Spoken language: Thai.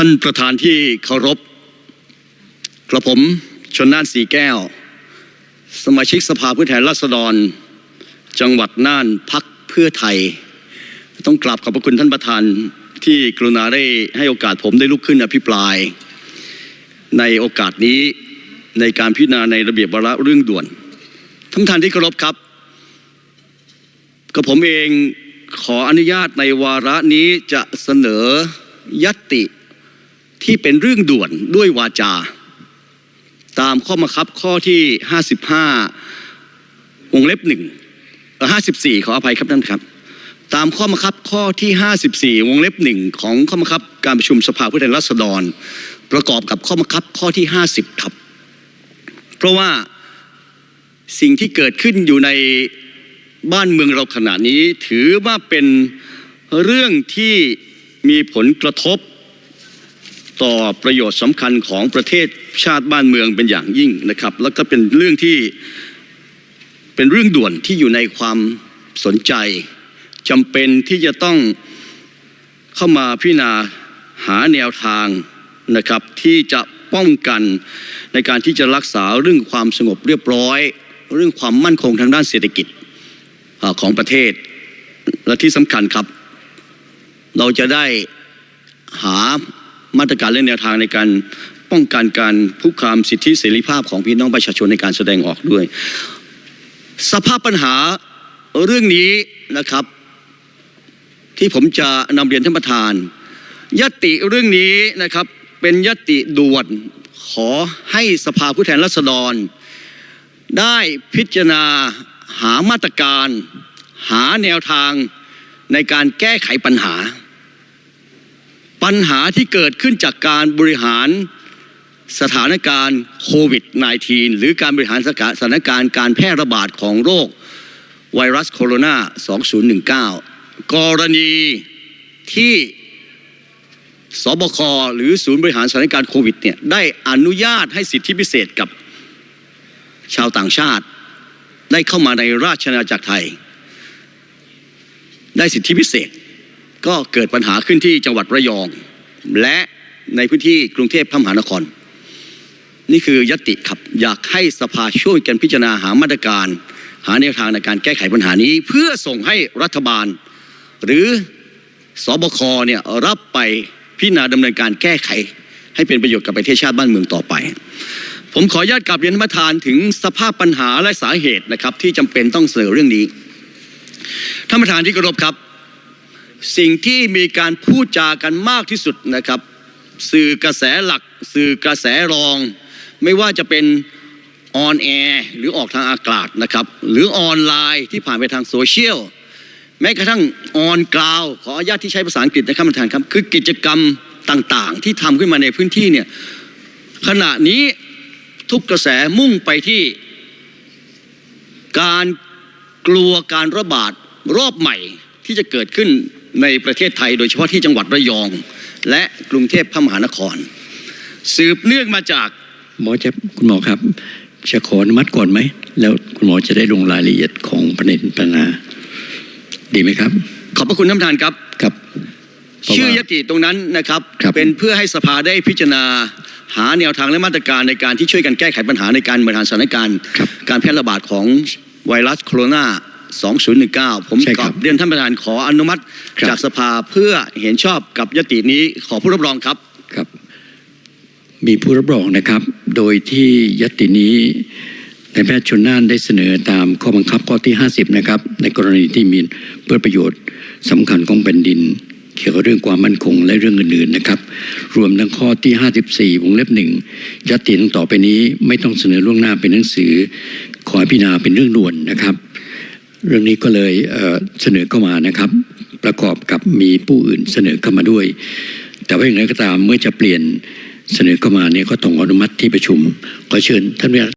ท่านประธานที่เคารพกระผมชนน่านสีแก้ว สมาชิกสภาผู้แทนราษฎร จังหวัดน่านพักเพื่อไทย ต้องกราบขอบพระคุณท่านประธานที่กรุณาได้ให้โอกาสผมได้ลุกขึ้นอภิปราย ในโอกาสนี้ในการพิจารณาในระเบียบวาระเรื่องด่วนท่านประธานที่เคารพครับกับผมเองขออนุญาตในวาระนี้จะเสนอยัตติ ที่เป็นเรื่องด่วนด้วยวาจา ตามข้อบังคับข้อที่ 55 วงเล็บหนึ่ง54 ขออภัยครับท่านครับ ตามข้อบังคับข้อที่ 54 วงเล็บหนึ่งของข้อบังคับการประชุมสภาผู้แทนราษฎร ประกอบกับข้อบังคับข้อที่ 50ครับ เพราะว่าสิ่งที่เกิดขึ้นอยู่ในบ้านเมืองเราขณะนี้ถือว่าเป็นเรื่องที่มีผลกระทบ ต่อประโยชน์สำคัญของประเทศชาติบ้านเมืองเป็นอย่างยิ่งนะครับ แล้วก็เป็นเรื่องที่เป็นเรื่องด่วนที่อยู่ในความสนใจจำเป็นที่จะต้องเข้ามาพิจารณาหาแนวทางนะครับ ที่จะป้องกันในการที่จะรักษาเรื่องความสงบเรียบร้อย เรื่องความมั่นคงทางด้านเศรษฐกิจของประเทศ และที่สำคัญครับ เราจะได้หา มาตรการและแนวทางในการป้องกันการคุกคามสิทธิเสรีภาพของพี่น้องประชาชนในการแสดงออกด้วย สภาพปัญหาเรื่องนี้นะครับ ที่ผมจะนำเรียนท่านประธานยติเรื่องนี้นะครับเป็นยติด่วนขอให้สภาผู้แทนราษฎร ได้พิจารณาหามาตรการ หาแนวทางในการแก้ไขปัญหา ปัญหาที่เกิดขึ้นจากการบริหารสถานการณ์โควิด -19 หรือการบริหารสถานการณ์การแพร่ระบาดของโรคไวรัสโคโรนา 2019 กรณีที่สบคหรือศูนย์บริหารสถานการณ์โควิดเนี่ยได้อนุญาตให้สิทธิพิเศษกับชาวต่างชาติ ได้เข้ามาในราชอาณาจักรไทย ได้สิทธิพิเศษ ก็เกิดปัญหาขึ้นที่จังหวัดระยอง และในพื้นที่กรุงเทพพระมหานคร นี่คือยติครับอยากให้สภาช่วยกันพิจารณาหามาตรการ หาแนวทางในการแก้ไขปัญหานี้ เพื่อส่งให้รัฐบาล หรือสบคเนี่ยรับไปพิจารณาดำเนินการแก้ไข ให้เป็นประโยชน์กับประเทศชาติบ้านเมืองต่อไป ผมขออนุญาตกลับเรียนท่านประธานถึงสภาพปัญหาและสาเหตุนะครับที่จำเป็นต้องเสนอเรื่องนี้ท่านประธานที่เคารพครับ สิ่งที่มีการพูดจากันมากที่สุดนะครับ สื่อกระแสหลัก สื่อกระแสรอง ไม่ว่าจะเป็นออนแอร์หรือออกทางอากาศนะครับ หรือออนไลน์ที่ผ่านไปทางโซเชียลแม้กระทั่งออนกราวขออนุญาตที่ใช้ภาษาอังกฤษนะครับท่านประธานครับ คือกิจกรรมต่างๆ ที่ทำขึ้นมาในพื้นที่เนี่ยขณะนี้ทุกกระแสมุ่งไปที่ การกลัวการระบาดรอบใหม่ที่จะเกิดขึ้น ในประเทศไทยโดยเฉพาะที่จังหวัดระยอง และกรุงเทพพระมหานคร สืบเนื่องมาจากหมอจะคุณหมอครับ จะขออนุมัติก่อนไหม แล้วคุณหมอจะได้ลงรายละเอียดของประเด็นปัญหาดีไหมครับ ขอบพระคุณท่านประธานครับครับเพราะว่าชื่อยติตรงนั้นนะครับครับเป็นเพื่อให้สภาได้พิจารณาหาแนวทางและมาตรการในการที่ช่วยกันแก้ไขปัญหาในการบริหารสถานการณ์ครับการแพร่ระบาดของไวรัสโคโรนา 2019 ผมใช่กครัลับบเรียนท่านประธานขออนุมัติครับ จากสภาเพื่อเห็นชอบกับยตินี้ขอผู้รับรองครับ ครับมีผู้รับรองนะครับ โดยที่ยตตินี้นายแพทย์ชนน่านได้เสนอตามข้อบังคับข้อที่ 50 นะครับ ในกรณีที่มีเพื่อประโยชน์สำคัญของแผ่นดิน เกี่ยวกับเรื่องความมั่นคงและเรื่องอื่นๆนะครับ รวมทั้งข้อที่ 54 วงเล็บหนึ่งยตติดังต่อไปนี้ไม่ต้องเสนอล่วงหน้าเป็นหนังสือ ขอให้พิจารณาเป็นเรื่องด่วนนะครับ เรื่องนี้ก็เลยเสนอเข้ามานะครับ ประกอบกับมีผู้อื่นเสนอเข้ามาด้วย แต่ว่าอย่างไรก็ตามเมื่อจะเปลี่ยนเสนอเข้ามาเนี่ยก็ต้องอนุมัติที่ประชุมขอเชิญท่าน